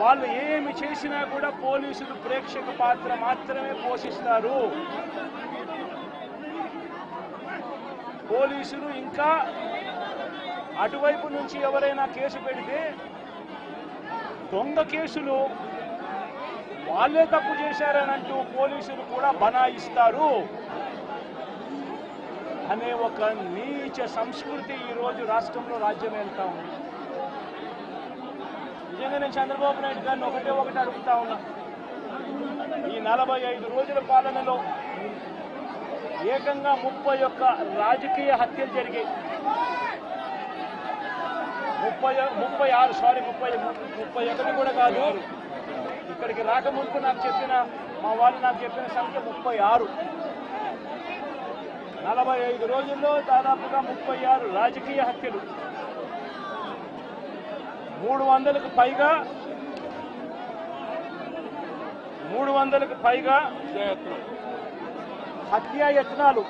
వాళ్ళు ఏమి చేసినా కూడా పోలీసులు ప్రేక్షక పాత్ర మాత్రమే పోషిస్తారు. పోలీసులు ఇంకా అటువైపు నుంచి ఎవరైనా కేసు పెడితే దొంగ కేసులు వాళ్ళే తప్పు చేశారనంటూ పోలీసులు కూడా బనాయిస్తారు. అనే ఒక నీచ సంస్కృతి ఈరోజు రాష్ట్రంలో రాజ్యం వెళ్తా ఉంది. నేను చంద్రబాబు నాయుడు గారిని ఒకటే ఒకటి అడుగుతా ఉన్నా. ఈ నలభై ఐదు రోజుల పాలనలో ఏకంగా ముప్పై ఒక్క రాజకీయ హత్యలు జరిగాయి. ముప్పై ముప్పై ఆరు సారీ ముప్పై ముప్పై ఒకటి కూడా కాదు. ఇక్కడికి రాకముందు నాకు చెప్పిన మా వాళ్ళు నాకు చెప్పిన సంఖ్య ముప్పై ఆరు. నలభై ఐదు రోజుల్లో దాదాపుగా ముప్పై ఆరు రాజకీయ హత్యలు. మూడు వందలకు పైగా మూడు వందలకు పైగా హత్యాయత్నాలు.